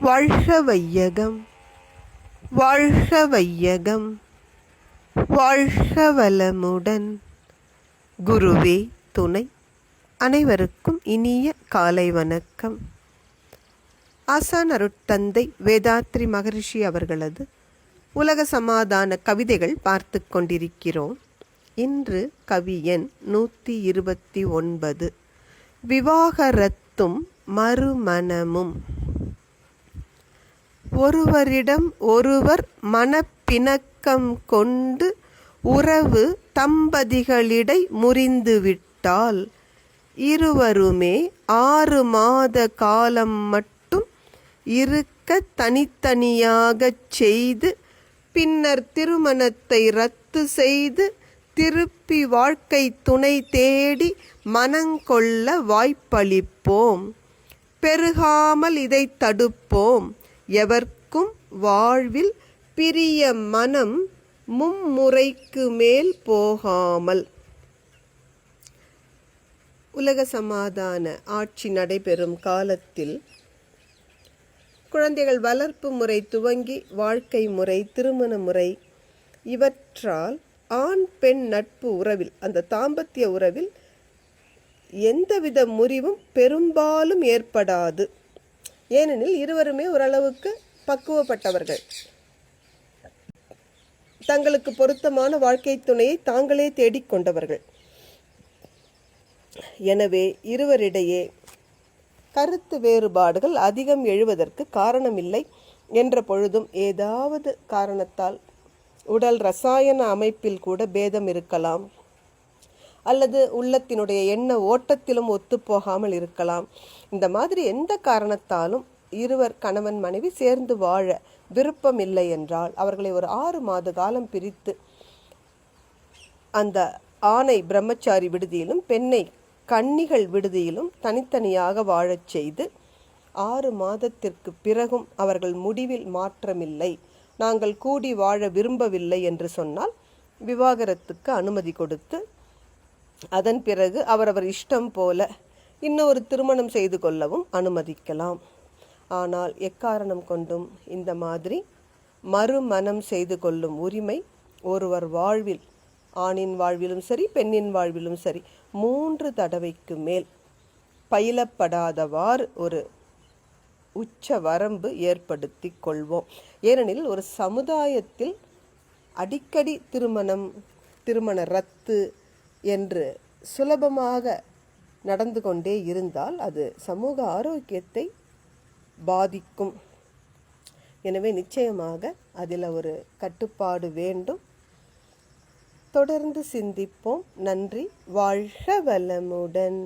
வாழ்க வையகம். வாழ்க வையகம். வாழ்க வளமுடன். குருவே துணை. அனைவருக்கும் இனிய காலை வணக்கம். ஆசான் அருட்தந்தை வேதாத்ரி மகரிஷி அவர்களது உலக சமாதான கவிதைகள் பார்த்து கொண்டிருக்கிறோம். இன்று கவியன் நூற்றி இருபத்தி ஒன்பது. விவாகரத்தும் மறுமணமும். ஒருவரிடம் ஒருவர் மனப்பிணக்கம் கொண்டு உறவு தம்பதிகளிடை முறிந்துவிட்டால் இருவருமே ஆறு மாத காலம் மட்டும் இருக்க தனித்தனியாகச் செய்து பின்னர் திருமணத்தை ரத்து செய்து திருப்பி வாழ்க்கை துணை தேடி மனங்கொள்ள வாய்ப்பளிப்போம். பெருகாமல் இதை தடுப்போம். எவர்க்கும் வாழ்வில் பிரிய மனம் மும்முறைக்கு மேல் போகாமல். உலக சமாதான ஆட்சி நடைபெறும் காலத்தில் குழந்தைகள் வளர்ப்பு முறை துவங்கி வாழ்க்கை முறை திருமண முறை இவற்றால் ஆண் பெண் நட்பு உறவில் அந்த தாம்பத்திய உறவில் எந்தவித முறிவும் பெரும்பாலும் ஏற்படாது. ஏனெனில் இருவருமே ஓரளவுக்கு பக்குவப்பட்டவர்கள். தங்களுக்கு பொருத்தமான வாழ்க்கை துணையை தாங்களே தேடிக்கொண்டவர்கள் எனவே இருவரிடையே கருத்து வேறுபாடுகள் அதிகம் எழுவதற்கு காரணமில்லை என்ற பொழுதும் ஏதாவது காரணத்தால் உடல் ரசாயன அமைப்பில் கூட பேதம் இருக்கலாம். அல்லது உள்ளத்தினுடைய எண்ண ஓட்டத்திலும் ஒத்துப்போகாமல் இருக்கலாம். இந்த மாதிரி எந்த காரணத்தாலும் இருவர் கணவன் மனைவி சேர்ந்து வாழ விருப்பம் இல்லை என்றால் அவர்களை ஒரு ஆறு மாத காலம் பிரித்து அந்த ஆணை பிரம்மச்சாரி விடுதியிலும் பெண்ணை கன்னிகள் விடுதியிலும் தனித்தனியாக வாழச் செய்து ஆறு மாதத்திற்கு பிறகும் அவர்கள் முடிவில் மாற்றமில்லை. நாங்கள் கூடி வாழ விரும்பவில்லை என்று சொன்னால் விவாகரத்துக்கு அனுமதி கொடுத்து அதன் பிறகு அவரவர் இஷ்டம் போல இன்னொரு திருமணம் செய்து கொள்ளவும் அனுமதிக்கலாம். ஆனால் எக்காரணம் கொண்டும் இந்த மாதிரி மறுமணம் செய்து கொள்ளும் உரிமை ஒருவர் வாழ்வில் ஆணின் வாழ்விலும் சரி பெண்ணின் வாழ்விலும் சரி மூன்று தடவைக்கு மேல் பயிலப்படாதவாறு ஒரு உச்ச வரம்பு ஏற்படுத்தி கொள்வோம். ஏனெனில் ஒரு சமுதாயத்தில் அடிக்கடி திருமணம் திருமண ரத்து என்று சுலபமாக நடந்து கொண்டே இருந்தால் அது சமூக ஆரோக்கியத்தை பாதிக்கும். எனவே நிச்சயமாக அதில் ஒரு கட்டுப்பாடு வேண்டும். தொடர்ந்து சிந்திப்போம். நன்றி. வாழ்க வளமுடன்.